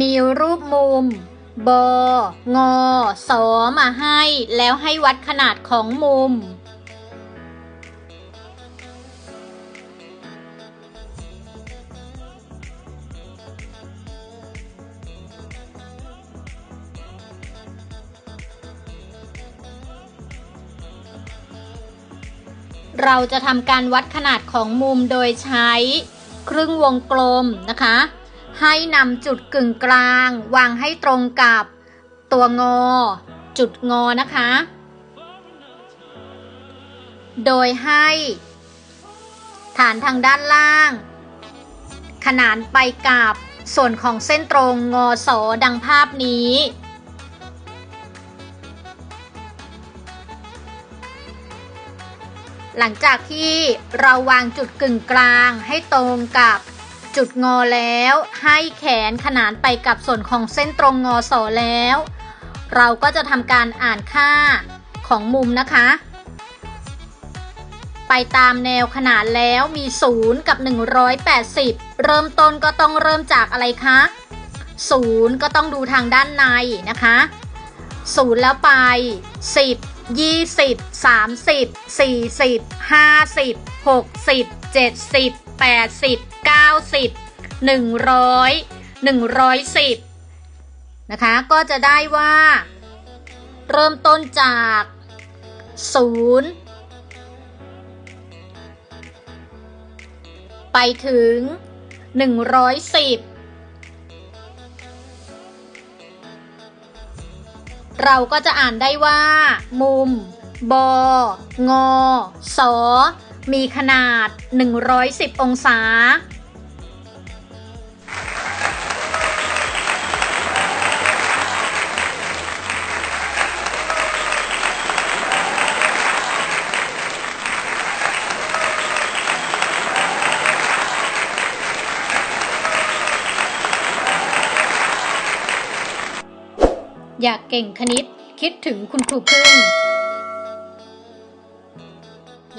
มีรูปมุม บงอสอมาให้ แล้วให้วัดขนาดของมุม เราจะทำการวัดขนาดของมุมโดยใช้ครึ่งวงกลมนะคะ ให้นำจุดกึ่งกลาง วางให้ตรงกับตัวงอ จุดงอนะคะ โดยให้ ฐานทางด้านล่าง ขนานไปกับส่วนของเส้นตรงงอสอดังภาพนี้ หลังจากที่เราวางจุดกึ่งกลางให้ตรงกับ จุดงอแล้ว ให้แขนขนานไปกับส่วนของเส้นตรงงอสอแล้ว เราก็จะทำการอ่านค่าของมุมนะคะ ไปตามแนวขนานแล้วมี 0 กับ 180 เริ่มต้นก็ต้องเริ่มจากอะไรคะ0 ก็ต้องดูทางด้านในนะคะ0แล้วไป 10 20 30 40 50 60 70 80 90 100 110 นะคะ ก็จะได้ว่า เริ่มต้นจาก 0 ไปถึง 110เราก็จะอ่านได้ว่า มุม บงอสอ มีขนาด 110 องศา อยากเก่งคณิตคิดถึงคุณครูพึ่ง